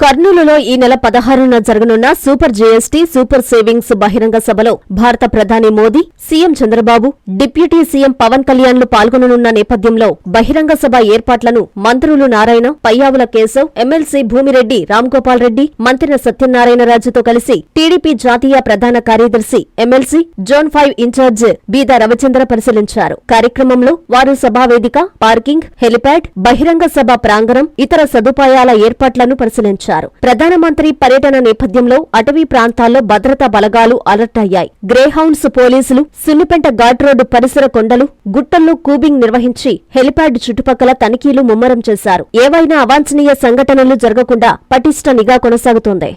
కర్నూలులో ఈ నెల పదహారున జరగనున్న సూపర్ జీఎస్టీ సూపర్ సేవింగ్స్ బహిరంగ సభలో భారత ప్రధాని Modi CM Chandrababu deputy CM Pavan కళ్యాణ్లు పాల్గొననున్న నేపథ్యంలో బహిరంగ సభ ఏర్పాట్లను మంత్రులు నారాయణ పయ్యావుల కేశవ్ ఎమ్మెల్సీ భూమిరెడ్డి రామ్గోపాల్ రెడ్డి మంత్రి సత్యనారాయణరాజుతో కలిసి టీడీపీ జాతీయ ప్రధాన కార్యదర్శి ఎమ్మెల్సీ జోన్ ఫైవ్ ఇన్ఛార్జ్ బీద రవిచంద్ర పరిశీలించారు. కార్యక్రమంలో వారు సభావేదిక పార్కింగ్ హెలిప్యాడ్ బహిరంగ సభ ప్రాంగణం ఇతర సదుపాయాల ఏర్పాట్లను పరిశీలించారు. ప్రధానమంత్రి పర్యటన నేపథ్యంలో అటవీ ప్రాంతాల్లో భద్రతా బలగాలు అలర్ట్ అయ్యాయి. గ్రేహౌండ్స్ పోలీసులు సున్నిపెంట ఘాట్ రోడ్డు పరిసర కొండలు గుట్టల్లో కూబింగ్ నిర్వహించి హెలిప్యాడ్ చుట్టుపక్కల తనిఖీలు ముమ్మరం చేశారు. ఏవైనా అవాంఛనీయ సంఘటనలు జరగకుండా పటిష్ట నిఘా కొనసాగుతోంది.